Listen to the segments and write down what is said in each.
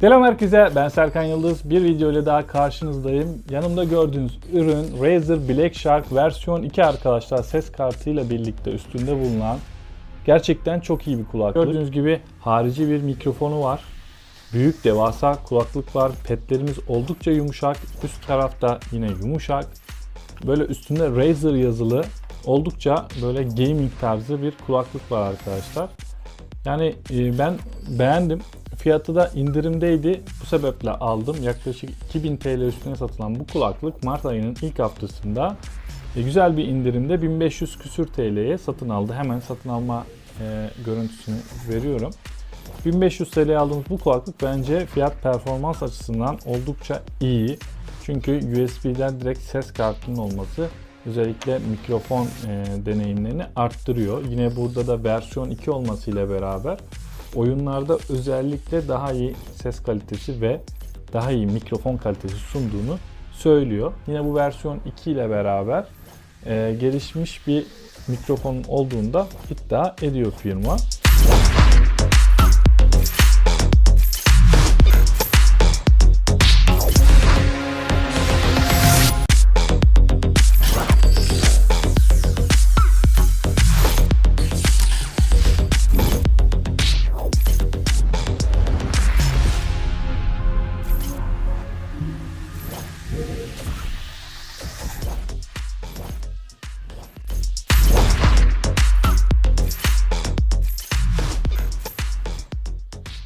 Selam herkese ben Serkan Yıldız. Bir video ile daha karşınızdayım. Yanımda gördüğünüz ürün Razer Black Shark versiyon 2 arkadaşlar ses kartıyla birlikte üstünde bulunan gerçekten çok iyi bir kulaklık. Gördüğünüz gibi harici bir mikrofonu var. Büyük devasa kulaklık var. Petlerimiz oldukça yumuşak. Üst tarafta yine yumuşak. Böyle üstünde Razer yazılı oldukça böyle gaming tarzı bir kulaklık var arkadaşlar. Yani e, ben beğendim. Fiyatı da indirimdeydi. Bu sebeple aldım. Yaklaşık 2000 TL üstüne satılan bu kulaklık Mart ayının ilk haftasında e, güzel bir indirimde 1500 küsür TL'ye satın aldı. Hemen satın alma e, görüntüsünü veriyorum. 1500 TL'ye aldığımız bu kulaklık bence fiyat performans açısından oldukça iyi. Çünkü USB'den direkt ses kartının olması özellikle mikrofon e, deneyimlerini arttırıyor. Yine burada da versiyon 2 olmasıyla beraber oyunlarda özellikle daha iyi ses kalitesi ve daha iyi mikrofon kalitesi sunduğunu söylüyor. Yine bu versiyon 2 ile beraber e, gelişmiş bir mikrofonun olduğunu da iddia ediyor firma.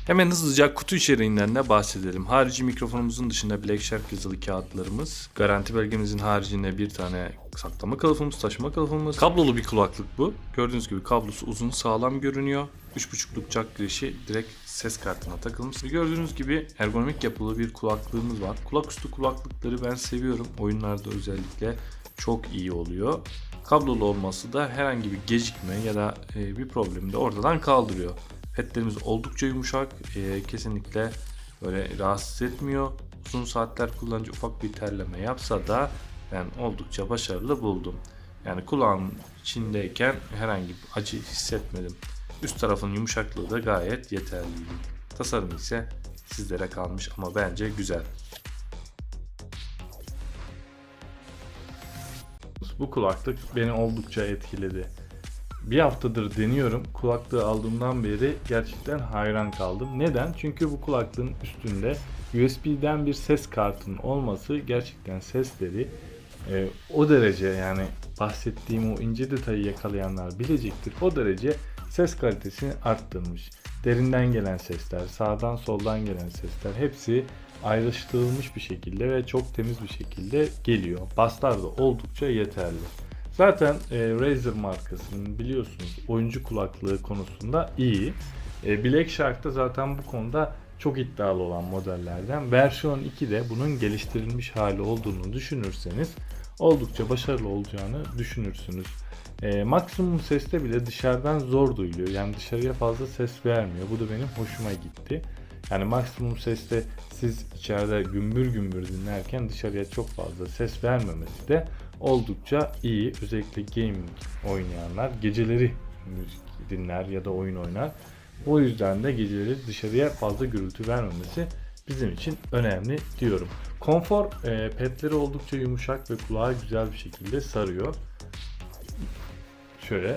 Hemen hızlıca kutu içeriğinden de bahsedelim. Harici mikrofonumuzun dışında Black Shark yazılı kağıtlarımız, garanti belgemizin haricinde bir tane saklama kılıfımız, taşıma kılıfımız, kablolu bir kulaklık bu. Gördüğünüz gibi kablosu uzun, sağlam görünüyor. 3.5'luk jack girişi direkt ses kartına takılmış. Gördüğünüz gibi ergonomik yapılı bir kulaklığımız var. Kulaküstü kulaklıkları ben seviyorum. Oyunlarda özellikle çok iyi oluyor. Kablolu olması da herhangi bir gecikme ya da e, bir problemi de ortadan kaldırıyor. Petlerimiz oldukça yumuşak. e, kesinlikle böyle rahatsız etmiyor. Uzun saatler kullanınca ufak bir terleme yapsa da ben oldukça başarılı buldum. Yani kulağım içindeyken herhangi bir acı hissetmedim. Üst tarafın yumuşaklığı da gayet yeterliydi. Tasarım ise sizlere kalmış ama bence güzel. Bu kulaklık beni oldukça etkiledi. Bir haftadır deniyorum. Kulaklığı aldığımdan beri gerçekten hayran kaldım. Neden? Çünkü bu kulaklığın üstünde USB'den bir ses kartının olması gerçekten sesleri e, o derece yani bahsettiğim o ince detayı yakalayanlar bilecektir. O derece ses kalitesini arttırmış. Derinden gelen sesler, sağdan soldan gelen sesler hepsi ayrıştırılmış bir şekilde ve çok temiz bir şekilde geliyor. Baslar da oldukça yeterli. Zaten e, Razer markasının biliyorsunuz oyuncu kulaklığı konusunda iyi. E, Black Shark da zaten bu konuda çok iddialı olan modellerden. Versiyon 2'de bunun geliştirilmiş hali olduğunu düşünürseniz oldukça başarılı olacağını düşünürsünüz. E, maksimum seste bile dışarıdan zor duyuluyor. Yani dışarıya fazla ses vermiyor. Bu da benim hoşuma gitti. Yani maksimum seste siz içeride gümbür gümbür dinlerken dışarıya çok fazla ses vermemesi de oldukça iyi. Özellikle gaming oynayanlar geceleri müzik dinler ya da oyun oynar. O yüzden de geceleri dışarıya fazla gürültü vermemesi bizim için önemli diyorum. Konfor e, petleri oldukça yumuşak ve kulağa güzel bir şekilde sarıyor. Şöyle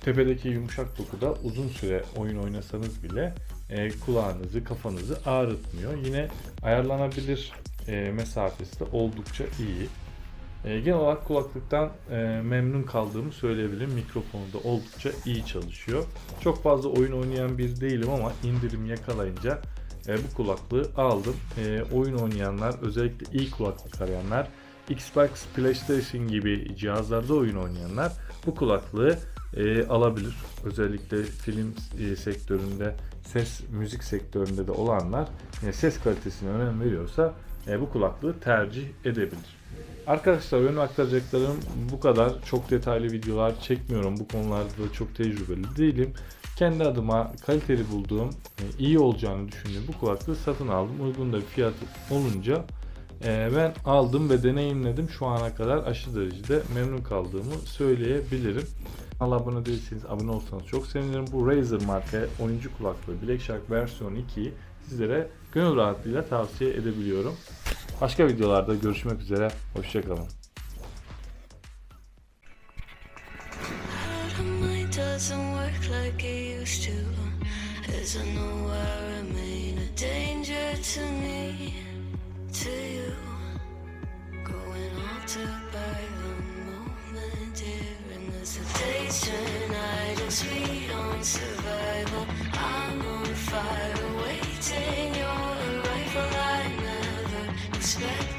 tepedeki yumuşak dokuda uzun süre oyun oynasanız bile e, kulağınızı, kafanızı ağrıtmıyor. Yine ayarlanabilir e, mesafesi de oldukça iyi. E, genel olarak kulaklıktan e, memnun kaldığımı söyleyebilirim. Mikrofonu da oldukça iyi çalışıyor. Çok fazla oyun oynayan bir değilim ama indirim yakalayınca e, bu kulaklığı aldım. E, oyun oynayanlar, özellikle iyi kulaklık arayanlar, Xbox, PlayStation gibi cihazlarda oyun oynayanlar bu kulaklığı e, alabilir. Özellikle film e, sektöründe, ses müzik sektöründe de olanlar e, ses kalitesine önem veriyorsa e, bu kulaklığı tercih edebilir. Arkadaşlar benim aktaracaklarım bu kadar. Çok detaylı videolar çekmiyorum. Bu konularda çok tecrübeli değilim. Kendi adıma kaliteli bulduğum, e, iyi olacağını düşündüğüm bu kulaklığı satın aldım. Uygun da bir fiyatı olunca e, ben aldım ve deneyimledim. Şu ana kadar aşırı derecede memnun kaldığımı söyleyebilirim. Kanala abone değilseniz abone olsanız çok sevinirim. Bu Razer marka oyuncu kulaklığı Black Shark versiyon 2'yi sizlere gönül rahatlığıyla tavsiye edebiliyorum. Başka videolarda görüşmek üzere. Hoşçakalın. To. As I to to turn idle, sweet on survival.